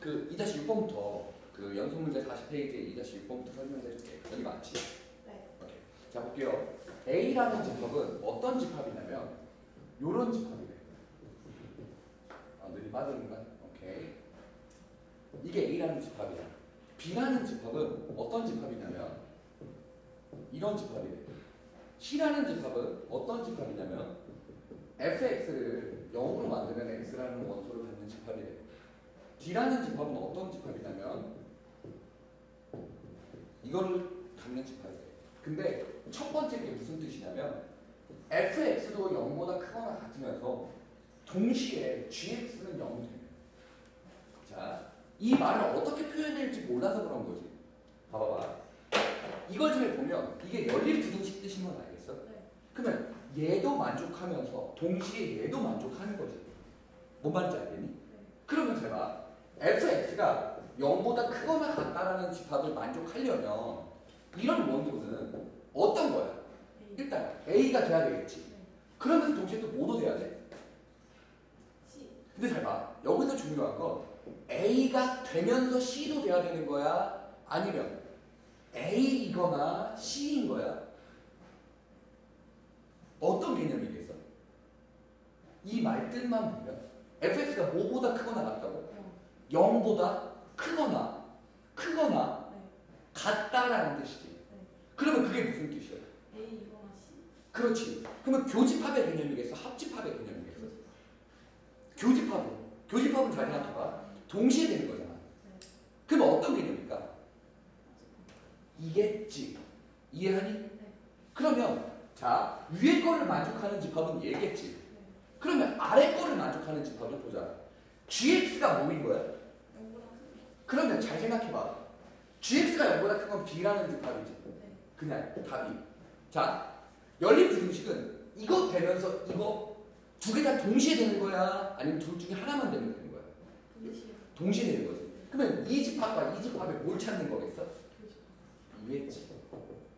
그 2-6번부터 그 연속 문제 40페이지에 2-6번부터 설명해 줄게. 여기 맞지? 네. 오케이. 자 볼게요. A라는 집합은 어떤 집합이냐면 요런 집합이래. 아, 눈이 빠지는구나. 오케이. 이게 A라는 집합이야. B라는 집합은 어떤 집합이냐면 이런 집합이래. C라는 집합은 어떤 집합이냐면 fx를 0으로 만들면 x라는 원소를 갖는 집합이래. D라는 집합은 어떤 집합이냐면 이거를 갖는 집합이래. 근데 첫 번째 게 무슨 뜻이냐면 fx도 0보다 크거나 같으면서 동시에 gx는 0이 되는 자, 이 말을 어떻게 표현할지 몰라서 그런 거지. 봐봐봐. 이걸 잘 보면 이게 연립 부등식 뜻인 건 알겠어? 네. 그러면 얘도 만족하면서 동시에 얘도 만족하는 거지. 뭔 말인지 알겠니? 그러면 잘 봐. Fx가 0보다 크거나 같다라는 집합을 만족하려면 이런 원소는 어떤 거야? 일단 a가 돼야 되겠지. 네. 그러면서 동시에 또 뭐도 돼야 돼? 근데 잘 봐. 여기서 중요한 건 A가 되면서 C도 돼야 되는 거야? 아니면 A이거나 C인 거야? 어떤 개념이겠어? 이 말뜻만 보면 fx가 뭐보다 크거나 같다고? 0. 0보다 크거나 크거나 네. 같다라는 뜻이지. 그러면 그게 무슨 뜻이야? A 이거나 C. 그렇지. 그러면 교집합의 개념이겠어? 합집합의 개념이겠어? 교집합은 교집합은 잘 생각해봐. 동시에 되는 거잖아. 그럼 어떤 개념일까? 이겠지. 이해하니? 그러면 자 위에 거를 만족하는 집합은 얘겠지. 네. 그러면 아래 거를 만족하는 집합을 보자. gx가 뭐인 거야? 0보다 큰. 그러면 잘 생각해봐. gx가 0보다 큰 건 b라는 집합이지. 네. 그냥 답이. 자 연립 부등식은 이거 되면서 이거 두 개 다 동시에 되는 거야? 아니면 둘 중에 하나만 되면 되는 거야? 동시에 되는 거지. 그러면 이 집합과 이 집합에 뭘 찾는 거겠어? 교집. 이해했지?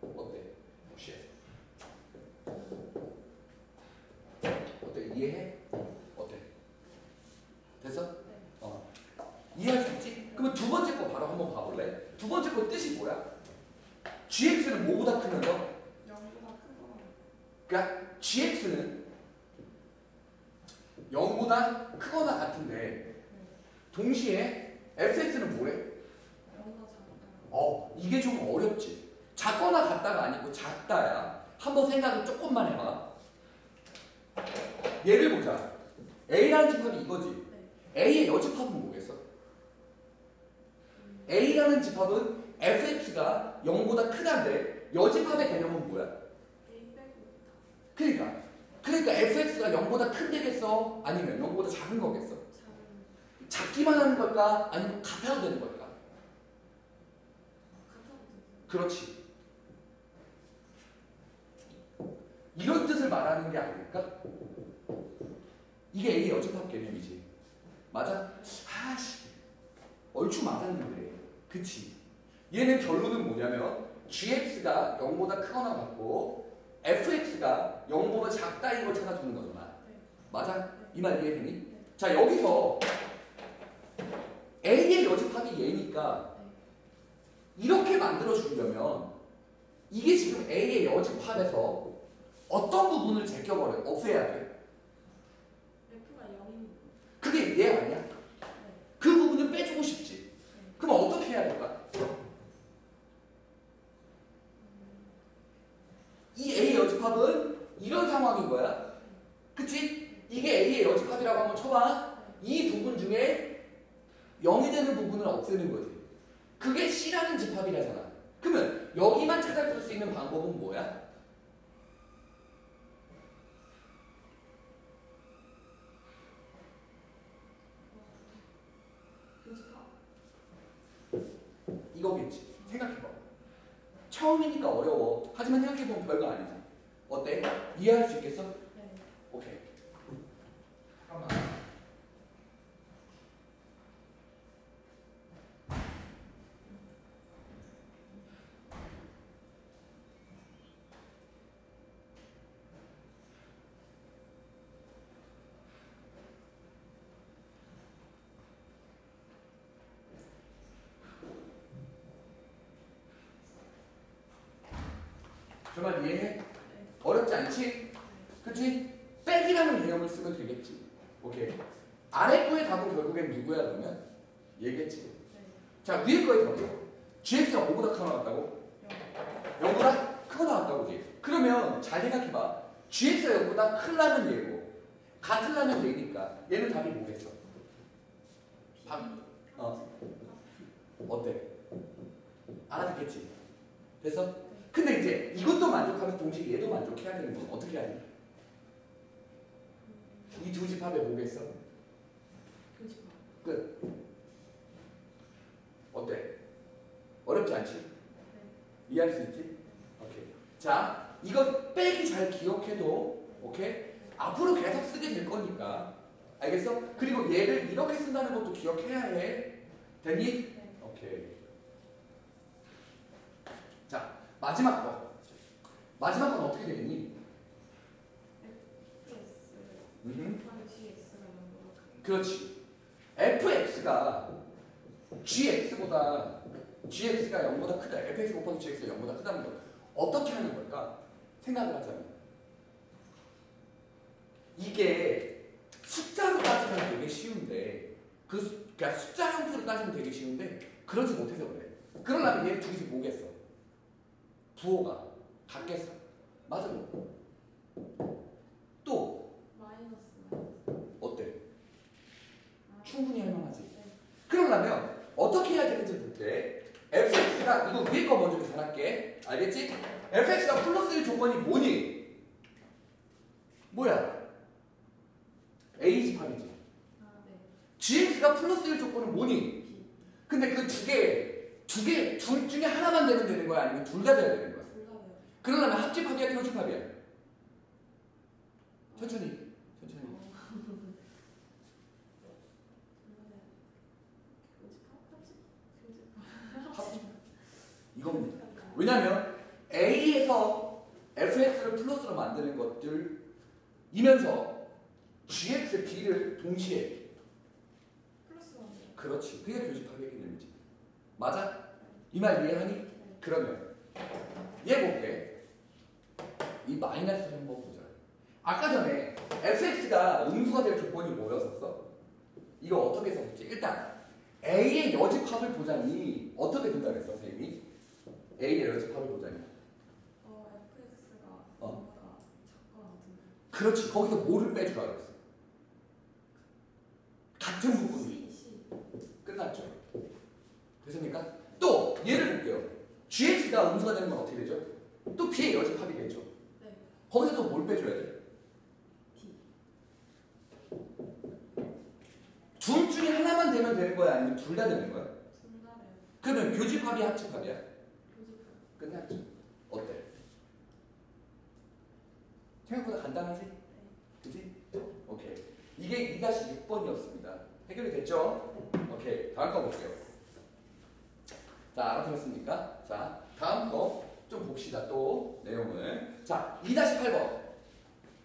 어때? 무시해. 어때? 이해해? 어때? 됐어? 네. 어. 이해할 수 있지? 그러면 두 번째 거 바로 한번 봐볼래? 두 번째 거 뜻이 뭐야? gx는 뭐보다 크면 거? 0보다 큰 거. 그러니까 gx는 0보다 크거나 같은데 동시에 fx는 뭐래? 0보다 작다. 어, 이게 좀 어렵지. 작거나 같다가 아니고 작다야. 한번 생각을 조금만 해봐. 예를 보자. A라는 집합이 이거지. A의 여집합은 뭐겠어? A라는 집합은 fx가 0보다 크다인데 여집합의 개념은 뭐야? A 빼고 다. 그러니까 그러니까 fx가 0보다 큰 되겠어? 아니면 0보다 작은 거겠어? 작기만 하는 걸까? 아니면 같아도 되는 걸까? 그렇지. 이런 뜻을 말하는 게 아닐까? 이게 A의 여집합 개념이지. 맞아? 아씨. 얼추 맞았는데. 그치? 얘는 결론은 뭐냐면 gx가 0보다 크거나 같고 fx가 0보다 작다인 걸 찾아주는 거잖아. 네. 맞아? 이 말 이해되니? 네. 자 여기서 A의 여집합이 얘니까 네. 이렇게 만들어 주려면 이게 지금 A의 여집합에서 어떤 부분을 제껴버려 없애야 돼. F가 0인. 그게 얘 아니야? 네. 그 부분을 빼주고 싶지. 네. 그럼 어떻게 해야 될까? 이 A의 여집합은 이런 상황인 거야. 그치? 이게 A의 여집합이라고 한번 쳐봐. 이 부분 중에 0이 되는 부분을 없애는 거지. 그게 C라는 집합이라잖아. 그러면 여기만 찾아줄 수 있는 방법은 뭐야? 교집합. 이거겠지. 생각해봐. 처음이니까 어려워. 하지만 생각해보면 별거 아니지. 어때? 이해할 수 있겠어? 네. 오케이. 잠깐만. 그 말 이해해? 네. 어렵지 않지? 그치? 백이라는 개념을 쓰면 되겠지. 오케이. 아래 거의 답은 결국엔 누구야 그러면? 얘겠지. 네. 자 위에 거의 답이요. GX가 5보다 크게 나왔다고? 0보다 크게 나왔다고 지 그러면 잘 생각해봐. GX가 0보다 클라는 얘고 같을라는 얘니까 얘는 답이 뭐겠어? 방, 어. 어때? 알아듣겠지? 됐어? 근데 이제 이것도 만족하면서 동시에 얘도 만족해야 되는 건 어떻게 해야 돼? 이두 집합에 뭐겠어? 교집합. 끝. 어때? 어렵지 않지? 이해할 수 있지? 오케이. 자, 이거 빼기 잘 기억해도 오케이? 앞으로 계속 쓰게 될 거니까 알겠어? 그리고 얘를 이렇게 쓴다는 것도 기억해야 해. 됐니? 네. 오케이. 자, 마지막 거. 마지막 건 어떻게 되겠니? 음. 곱하기 GX가 0보다 크게. 그렇지. fx가 gx보다 gx가 0보다 크다. fx 곱하기 gx가 0보다 크다는 거. 어떻게 하는 걸까? 생각을 하자면. 이게 숫자로 따지면 되게 쉬운데 그 수, 그러니까 숫자 형태로 따지면 되게 쉬운데 그러지 못해서 그래. 그러려면 얘 둘이서 뭐겠어? 부호가 같겠어. 맞아. 또 마이너스. 어때? 아, 충분히 할만하지. 네. 그러려면 어떻게 해야 되는지 볼게. fx가 이거 위에 거 먼저 계산할게. 알겠지? fx가 플러스 1 조건이 뭐니? 뭐야? a 집합이지. 아, 네. gx가 플러스 1 조건은 뭐니? 근데 그 두 개, 두 개, 둘 중에 하나만 되면 되는 거야? 아니면 둘 다 돼야 되는 거야? 그러려면 합집합이야, 교집합이야? 천천히, 천천히. 어. 교집합? 교집합. 이겁니다. 왜냐면 A에서 fx를 플러스로 만드는 것들이면서 gx, b를 동시에 플러스. 그렇지. 그게 개념이지. 맞아? 이 말 이해하니? 네. 그러면 얘 볼게. 이 마이너스를 한번 보자. 아까 전에 fx가 음수가 될 조건이 뭐였었어? 이거 어떻게 썼지? 일단 a의 여집합을 보자니 어떻게 된다 그랬어, 선생님이? a의 여집합을 보자니. 어, FX가 어. 0보다 작거나 같은데. 그렇지. 거기서 뭐를 빼주라 그랬어? 같은 부분. C, C. 끝났죠. 됐습니까? 또 얘를 볼게요. gx가 음수가 되는 건 어떻게 되죠? 또 b의 여집합이겠죠. 네. 거기서 또 뭘 빼줘야 돼? D. 둘 중에 하나만 되면 되는 거야? 아니면 둘 다 되는 거야? 둘 다래요. 그러면 교집합이 합집합이야? 교집합. 끝났죠. 어때? 생각보다 간단하지? 그지? 오케이. 이게 2-6번이었습니다. 해결이 됐죠? 오케이. 다음 거 볼게요. 자, 알아들었습니까? 자, 다음 거 좀 봅시다. 또 내용을. 자, 2-8번.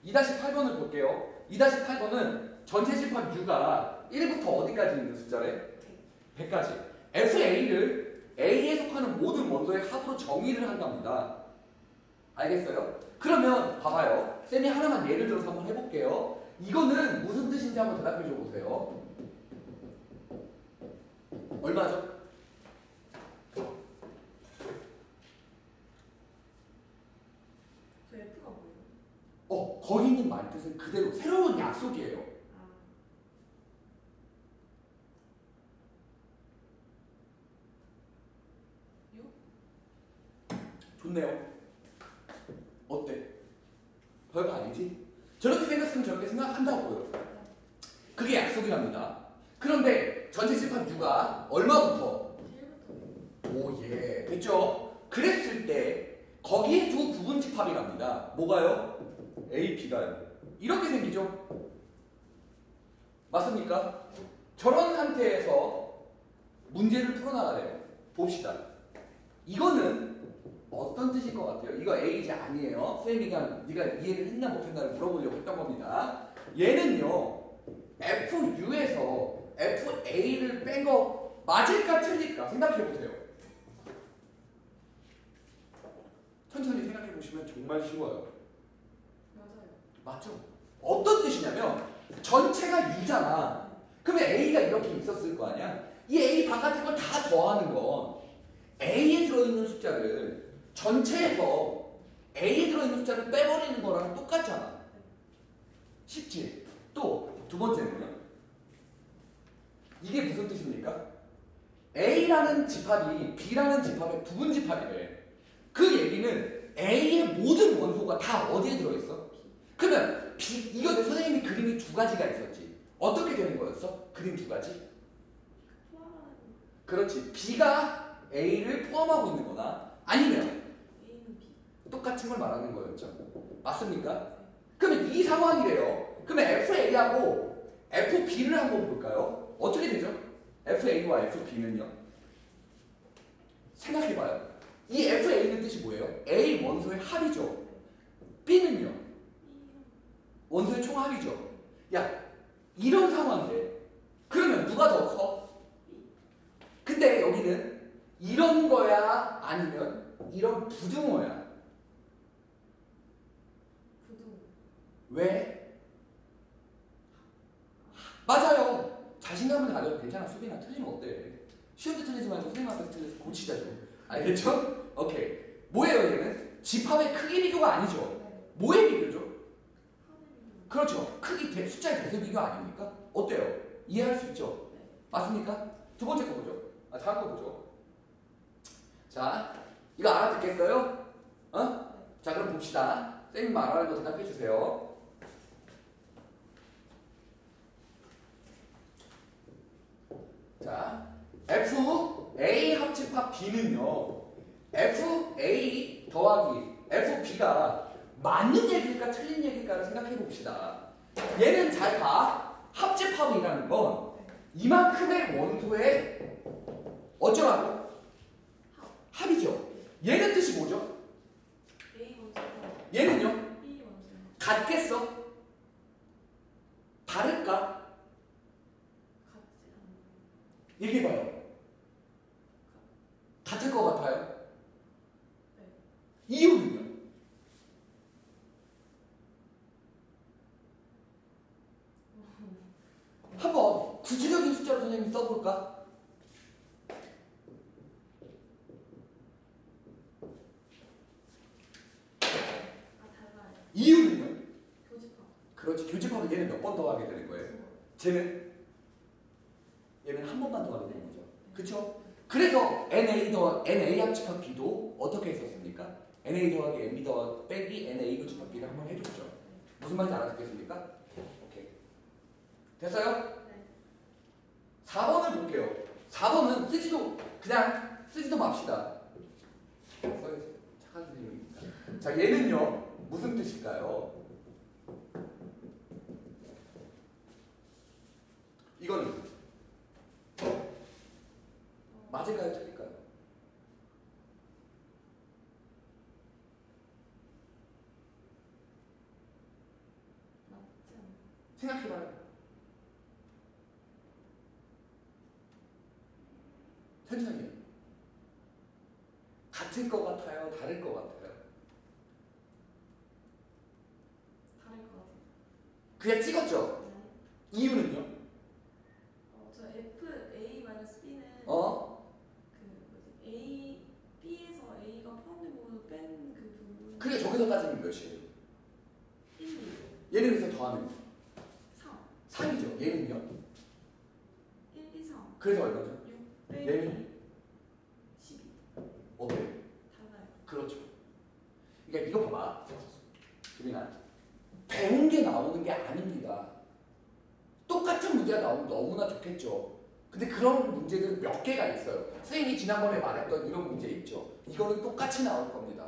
2-8번을 볼게요. 2-8번은 전체 집합 U가 1부터 어디까지 있는 숫자래? 100까지. FA를 A에 속하는 모든 원소의 합으로 정의를 한답니다. 알겠어요? 그러면 봐봐요. 쌤이 하나만 예를 들어서 한번 해볼게요. 이거는 무슨 뜻인지 한번 대답해 줘 보세요. 얼마죠? 저 F가 뭐예요? 어, 거기 있는 말 뜻은 그대로 새로운 약속이에요. 아, 좋네요. 어때? 별거 아니지? 저렇게 생각했으면 저렇게 생각한다고요. 그게 약속이랍니다. 그런데 전체 집합 U가 얼마부터? 1부터 오, 예. 됐죠? 그랬을 때 거기에 두 부분 집합이랍니다. 뭐가요? A, B가요. 이렇게 생기죠? 맞습니까? 저런 상태에서 문제를 풀어나가래요. 봅시다. 이거는 어떤 뜻일 것 같아요? 이거 A지 아니에요. 쌤이 그냥 네가 이해를 했나 못했나를 물어보려고 했던 겁니다. 얘는요. FU에서 FA를 뺀 거 맞을까 틀릴까 생각해 보세요. 천천히 생각해 보시면 정말 쉬워요. 맞죠? 어떤 뜻이냐면 전체가 U잖아. 그러면 A가 이렇게 있었을 거 아니야? 이 A 바깥에 걸 다 더하는 건 A에 들어있는 숫자를 전체에서 A에 들어있는 숫자를 빼버리는 거랑 똑같잖아. 쉽지? 또 두 번째는요. 이게 무슨 뜻입니까? A라는 집합이 B라는 집합의 부분 집합이래. 그 얘기는 A의 모든 원소가 다 어디에 들어있어? 그러면 B, 이거 내 선생님이 그림이 두 가지가 있었지. 어떻게 되는 거였어? 그림 두 가지? 그렇지. B가 A를 포함하고 있는 거나 아니면. 똑같은 걸 말하는 거였죠. 맞습니까? 그러면 이 상황이래요. 그러면 FA하고 FB를 한번 볼까요? 어떻게 되죠? FA와 FB는요? 생각해봐요. 이 FA는 뜻이 뭐예요? A 원소의 합이죠. B는요? 원소의 총합이죠. 야, 이런 상황인데 그러면 누가 더 커? 근데 여기는 이런 거야 아니면 이런 부등호야. 부등. 왜? 맞아요. 자신감을 가져도 괜찮아. 수빈아 틀리면 어때? 쉬운 데 틀리지 말고 선생님 앞에서 틀려서 고치자 좀. 알겠죠? 오케이. 뭐예요 얘는? 집합의 크기 비교가 아니죠. 네. 뭐의 비교죠? 그렇죠. 크기 대, 숫자의 대세 비교 아닙니까? 어때요? 이해할 수 있죠? 네. 맞습니까? 두 번째 거 보죠. 아, 다음 거 보죠. 자, 이거 알아듣겠어요? 어? 자, 그럼 봅시다. 쌤이 말하는 거 대답해 주세요. 자, F A 합집합 B는요. F A 더하기 F B가 맞는 얘기일까 틀린 얘기일까를 생각해 봅시다. 얘는 잘 봐. 합집합이라는 건 이만큼의 원소의 어쩌라고? 합이죠. 얘는 뜻이 뭐죠? 얘는요? 같겠어? 다를까? 얘기해봐요. 같을 것 같아요? 네. 이유는요? 한번 구체적인 숫자로 선생님 써볼까? 이유는요? 교집합. 그렇지 교집합은 얘는 몇 번 더 하게 되는 거예요? 쟤는 얘는 한 번만 더 하게 되는 거죠. 그쵸? 그래서 NA 더 NA 합집합 B도 어떻게 했었습니까? NA 더하기 NB 더 빼기 NA 교집합 B를 한번 해줬죠. 무슨 말인지 알아듣겠습니까? 됐어요? 네. 4번을 볼게요. 4번은 쓰지도 그냥 쓰지도 맙시다. 써야지. 착한 선생님이니까. 자 얘는요 무슨 뜻일까요? 이거는 맞을까요, 틀릴까요? 생각해봐요. 천천히. 같을 것 같아요, 다를 것 같아요. 다를 것 같아요. 그냥 찍었죠. 네. 이유는요? 어, 저 F A 마이너스 B는 어? 그 뭐지 A B에서 A가 포함된 부분을 뺀그 부분. 그게 저기서 따지면 몇이에요? 1, 2, 얘는 그래서 더하면 3, 3이죠. 얘는요? 1, 2, 3, 그래서 얼마죠? 6 빼기 얘는 12. 어때요? 달라요. 그렇죠. 이거 봐봐. 주민아. 배운 게 나오는 게 아닙니다. 똑같은 문제가 나오면 너무나 좋겠죠. 근데 그런 문제들은 몇 개가 있어요. 선생님이 지난번에 말했던 이런 문제 있죠. 이거는 똑같이 나올 겁니다.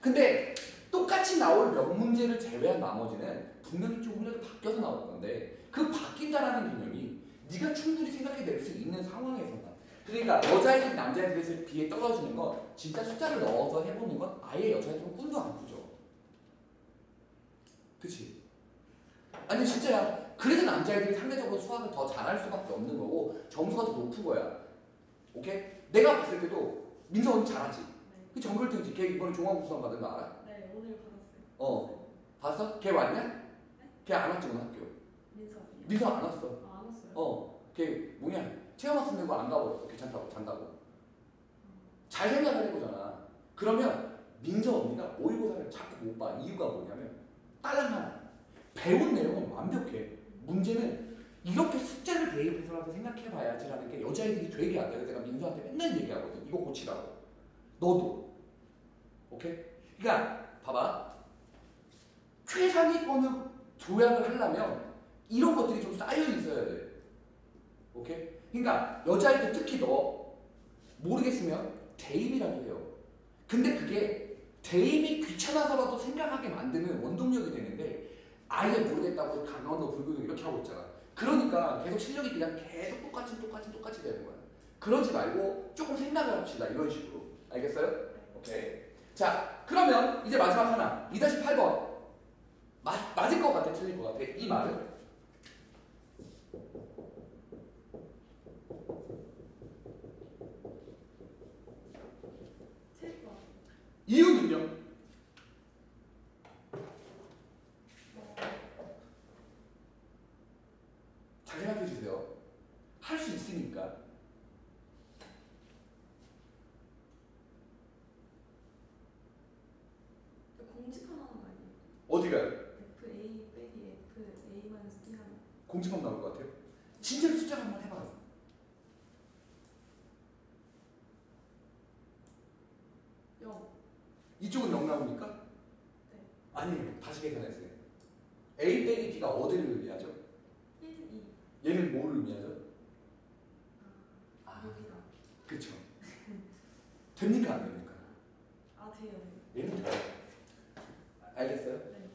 근데 똑같이 나올 몇 문제를 제외한 나머지는 분명히 조금이라도 바뀌어서 나올 건데 그 바뀐다라는 개념이 네가 충분히 생각해 낼 수 있는 상황에서만 그러니까 여자애들이 남자애들에 비해 떨어지는 건 진짜 숫자를 넣어서 해보는 건 아예 여자애들은 꿈도 안 꾸죠. 그치? 아니 진짜야. 그래서 남자애들이 상대적으로 수학을 더 잘할 수밖에 없는 거고 점수가 더 높은 거야. 오케이? 내가 봤을 때도 민서 언니 잘하지? 네. 그 정글등지 걔 이번에 종합우수상 받은 거 알아? 네 오늘 받았어요. 어 봤어? 걔 왔냐? 걔안 왔지 오늘 학교 민서요. 민서 안 왔어 아, 안 왔어요. 어 걔 뭐냐 체험학생 되고 안 가버렸어 괜찮다고 잔다고 잘 생각을 해보잖아 그러면 민서 언니가 모의고사를 자꾸 못 봐 이유가 뭐냐면 딸랑 하나 배운 내용은 완벽해 문제는 이렇게 숙제를 대입해서라도 생각해봐야지라는 게 여자애들이 되게 안 돼. 그래서 내가 민수한테 맨날 얘기하거든. 이거 고치라고. 너도. 오케이? 그러니까 봐봐. 최상위권을 조약을 하려면 이런 것들이 좀 쌓여 있어야 돼. 오케이? 그러니까 여자애들 특히 너 모르겠으면 대입이라도 해요. 근데 그게 대입이 귀찮아서라도 생각하게 만드는 원동력이 되는데 아예 모르겠다고 강원도 불구경 이렇게 하고 있잖아. 그러니까 계속 실력이 그냥 계속 똑같이 똑같이 똑같이 되는 거야. 그러지 말고 조금 생각을 합시다. 이런 식으로. 알겠어요? 오케이. 자, 그러면 이제 마지막 하나. 2-8번. 맞, 맞을 것 같아, 틀릴 것 같아. 이 말은. 체육과. 이유는요? 어, 잘 생각해 주세요. 할 수 있으니까. 공집하는 거 아니에요? 어디가요? F A 빼기 F A 마이너스 B 하면 공집합 나올 것 같아요. 진짜 숫자 한번 해봐요. 영. 이쪽은 0 나옵니까? 네. 아니에요. 다시 계산했어요. A 빼기 B가 어디를 의미하죠? 1, 2. 얘는 뭐를 의미하죠? 아, 여기다. 그쵸. 됩니까? 안 됩니까? 아, 돼요. 얘는 돼요. 알겠어요? 네.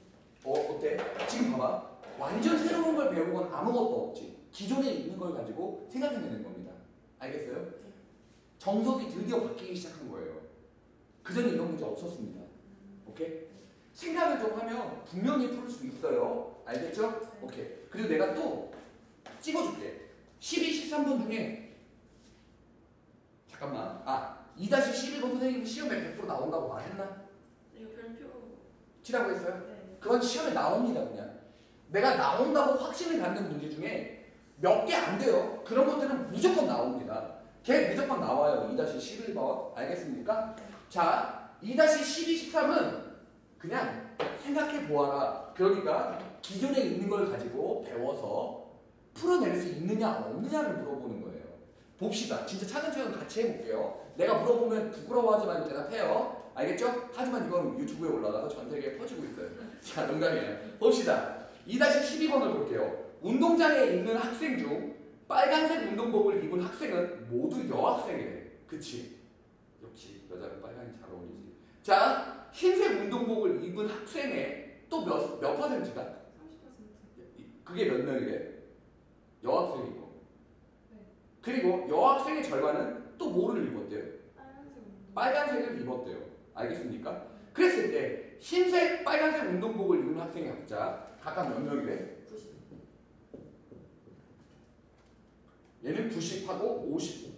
어, 어때? 지금 봐봐. 완전 새로운 걸 배운 건 아무것도 없지. 기존에 있는 걸 가지고 생각해내는 겁니다. 알겠어요? 정석이 드디어 바뀌기 시작한 거예요. 그전에 이런 문제 없었습니다. 오케이? 생각을 좀 하면 분명히 풀 수 있어요. 알겠죠? 오케이. 그리고 내가 또 찍어줄게. 12, 13번 중에 잠깐만. 아, 2-11번 선생님이 시험에 100% 나온다고 말했나? 이거 별표. 치라고 했어요? 네. 그건 시험에 나옵니다 그냥 내가 나온다고 확신을 갖는 문제 중에 몇 개 안 돼요 그런 것들은 무조건 나옵니다 걔 무조건 나와요 2-11번 알겠습니까? 자 2-12, 13은 그냥 생각해 보아라 그러니까 기존에 있는 걸 가지고 배워서 풀어낼 수 있느냐 없느냐를 물어보는 거예요 봅시다 진짜 차근차근 같이 해볼게요 내가 물어보면 부끄러워하지 말고 대답해요 알겠죠? 하지만 이건 유튜브에 올라가서 전 세계에 퍼지고 있어요 자, 농담이에요. 봅시다. 2-12번을 볼게요. 운동장에 있는 학생 중 빨간색 운동복을 입은 학생은 모두 여학생이래. 그치? 역시 여자는 빨간이 잘 어울리지. 자, 흰색 운동복을 입은 학생의 또 몇 몇 퍼센트가? 30%. 그게 몇 명이래? 여학생이고. 네. 그리고 여학생의 절반은 또 뭐를 입었대요? 빨간색. 빨간색을 입었대요. 알겠습니까? 그랬을 때 흰색, 빨간색 운동복을 입은 학생의 학자 각각 몇 명이래? 90. 얘는 90하고 50.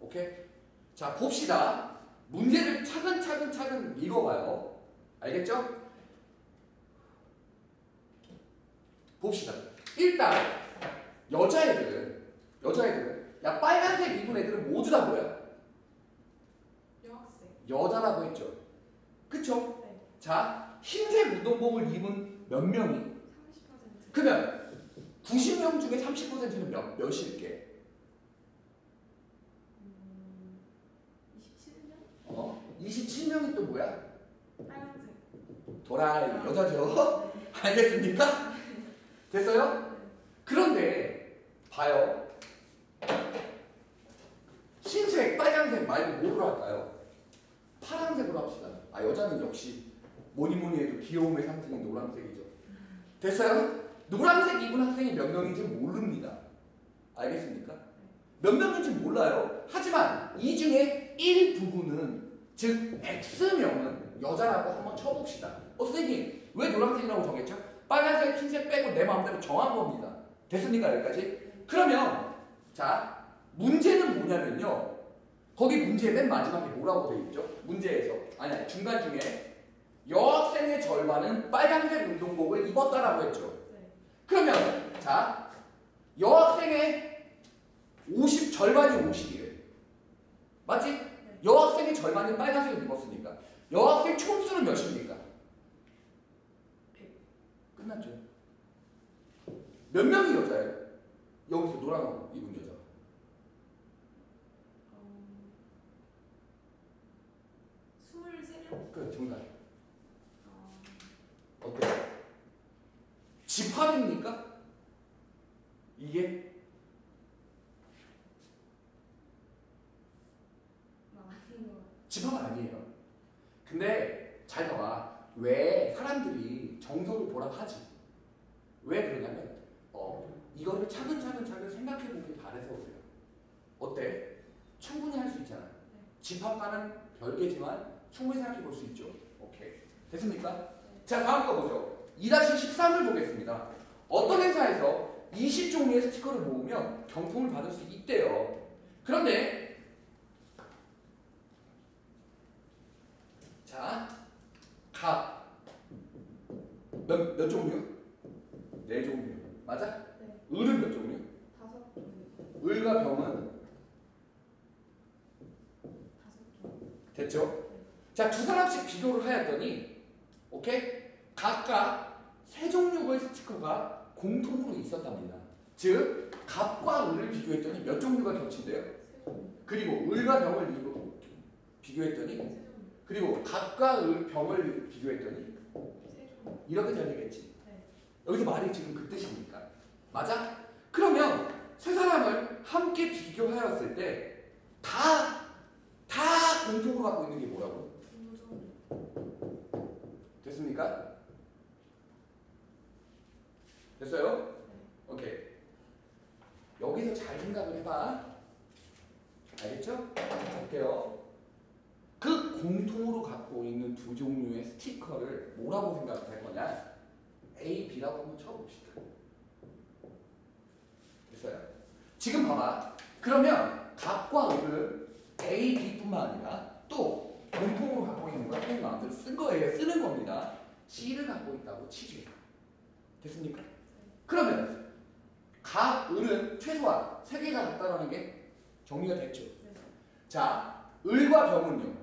오케이? 자, 봅시다. 문제를 차근차근 차근 읽어봐요. 알겠죠? 봅시다. 일단 여자애들은 여자애들은 야 빨간색 입은 애들은 모두 다 뭐야? 여학생. 여자라고 했죠. 그쵸? 네. 자, 흰색 운동복을 입은 몇 명이? 30%. 그러면 90명 중에 30%는 몇, 몇일게? 음, 27년? 어? 27명이 또 뭐야? 빨간색. 도라이 여자죠. 네. 알겠습니까? 됐어요? 네. 그런데 봐요. 흰색, 빨간색 말고 뭐로 할까요? 파란색으로 합시다. 아 여자는 역시 뭐니 뭐니 해도 귀여움의 상징인 노란색이죠. 됐어요? 노란색 입은 학생이 몇 명인지 모릅니다. 알겠습니까? 몇 명인지 몰라요. 하지만 이 중에 일부분은 즉 X명은 여자라고 한번 쳐봅시다. 어 선생님 왜 노란색이라고 정했죠? 빨간색, 흰색 빼고 내 마음대로 정한 겁니다. 됐습니까 여기까지? 그러면 자 문제는 뭐냐면요. 거기 문제 맨 마지막에 뭐라고 되어 있죠? 문제에서 아니 중간 중에 여학생의 절반은 빨간색 운동복을 입었다라고 했죠. 네. 그러면 자 여학생의 50 절반이 50이에요. 맞지? 여학생의 절반이 빨간색을 입었으니까 여학생 총수는 몇입니까? 백. 끝났죠. 몇 명이 여자예요? 여기서 노란 옷 입은 여자. 어, 23명? 그 정답. 어, 어때요? 집합입니까? 이게 집합은 아니에요. 근데 잘 봐봐. 왜 사람들이 정서를 보라고 하지? 왜 그러냐면 어 이거를 차근차근 차근 생각해 보길 바래서 그래요. 어때? 충분히 할 수 있잖아. 집합과는 별개지만 충분히 생각해 볼 수 있죠. 오케이. 됐습니까? 자 다음 거 보죠. 2-13을 보겠습니다. 어떤 회사에서 20종류의 스티커를 모으면 경품을 받을 수 있대요. 그런데 자, 각. 몇, 몇 종류? 네 종류. 맞아? 네. 을은 몇 종류? 다섯 종. 을과 병은 다섯 종. 됐죠? 자, 두 사람씩 비교를 하였더니, 오케이? 각각 세 종류의 스티커가 공통으로 있었답니다. 즉, 갑과 을을 비교했더니 몇 종류가 겹친대요? 세 종. 그리고 을과 병을 비- 비교했더니, 세 종. 그리고 을, 병을 비교했더니. 이렇게 되겠지. 네. 여기서 말이 지금 그 뜻입니까? 맞아? 그러면 세 사람을 함께 비교하였을 때 다, 다 공통으로 갖고 있는 게 뭐라고? 됐습니까? 됐어요? 오케이. 여기서 잘 생각을 해봐. 알겠죠? 볼게요. 그 공통으로 갖고 있는 두 종류의 스티커를 뭐라고 생각할 거냐? A, B라고 한번 쳐봅시다. 됐어요. 지금 봐봐. 그러면 각과 을을 A, B뿐만 아니라 또 공통으로 갖고 있는 걸 본인 마음대로 쓴 거예요. 쓰는 겁니다. C를 갖고 있다고 치죠. 됐습니까? 그러면 각, 을은 최소한 세 개가 같다라는 게 정리가 됐죠. 네. 자, 을과 병은요.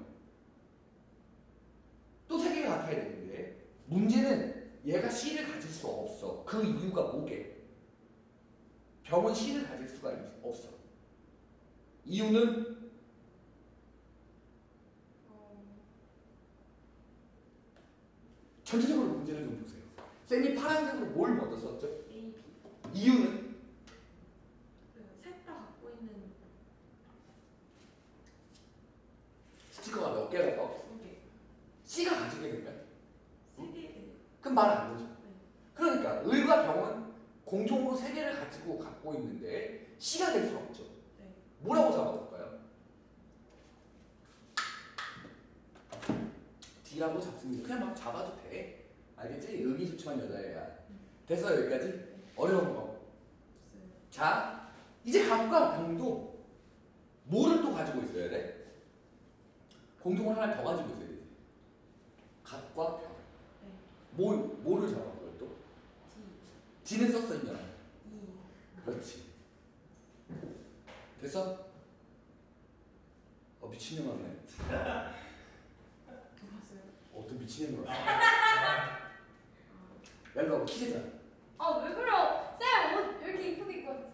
또 세 개가 같아야 되는데 문제는 얘가 C를 가질 수 없어. 그 이유가 뭐게? 병은 C를 가질 수가 있- 없어. 이유는 어, 전체적으로 문제를 좀 보세요. 쌤이 파란색으로 뭘 먼저 썼죠? A, B. 이유는 셋다 갖고 있는 스티커가 몇 개라서 C가 가지게 되면 세. 그럼 말 안 되죠. 네. 그러니까 을과 병은 공통으로 세 개를 가지고 갖고 있는데 C가 될수 없죠. 네. 뭐라고 잡아볼까요? D라고 잡습니다. 그냥 막 잡아도 돼. 알겠지? 의기소침한 여자애야. 됐어 여기까지? 어려운 거. 자, 이제 갑과 병도 뭐를 또 가지고 있어야 돼? 공통을 하나 더 가지고 있어야 되 지. 갑과 병. 네. 뭐, 뭐를 잡아 그걸 또? D. D는 썼어 있냐? E. 그렇지. 됐어? 어 미친년. 봤어요? 어떤 미친년 같아. 야 이거 뭐 키제잖아. 아왜 그래요? 쌤옷 이렇게 이쁘게 입고 왔지.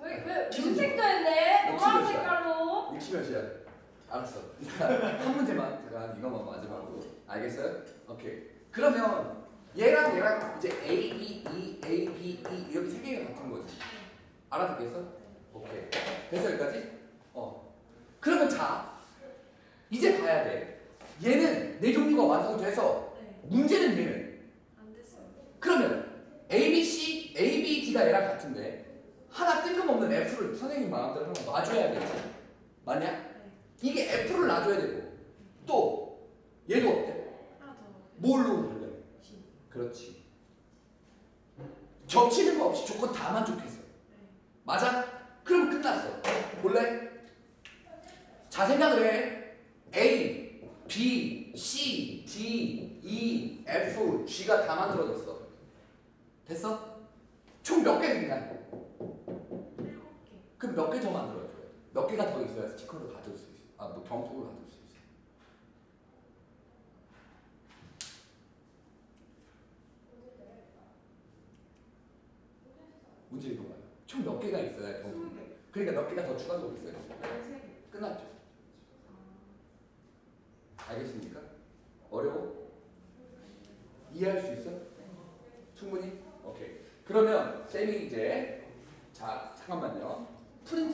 왜왜 키우지 무색도 했네? 역시 노란. 색깔로. 이 키몇이야? 알았어. 한 문제만 제가 이거만 마지막으로 알겠어요? 오케이. 그러면 얘랑 얘랑 이제 A, B, E, A, B, E 이렇게 세 개가 같은 거지. 알아듣겠어? 오케이. 됐어 여기까지? 어. 그러면 자 이제 봐야 돼. 얘는 네 종류가 완성돼서 네. 문제는 얘는 안 됐어요. 그러면 A, B, C, A, B, D가 얘랑 같은데 하나 뜬금없는 F를 선생님 마음대로 하나 놔줘야 겠지. 맞냐? 네. 이게 F를 놔줘야 되고 또 얘도 어때? 뭘로 볼래? 그렇지. 겹치는 거 없이 조건 다 만족했어. 네. 맞아? 그럼 끝났어. 볼래? 자 생각을 해. A, B, C, D, E, F, G가 다 만들어졌어. 됐어? 총 몇개 개. 그럼 몇 개 더 만들어줘야 돼. 몇 개가 더 있어야 스티커를 가져올 수. 아, 뭐 병통을 가져올 수 있어. 문제 이거 봐요. 총 몇 개가. 스무 개. 그러니까 몇 개가 더 추가적으로 있어요. 개. 끝났죠. 아, 알겠습니까? 어려워? 이해할 수 있어? 충분히? 오케이. 그러면 쌤이 이제 자 잠깐만요. 프린트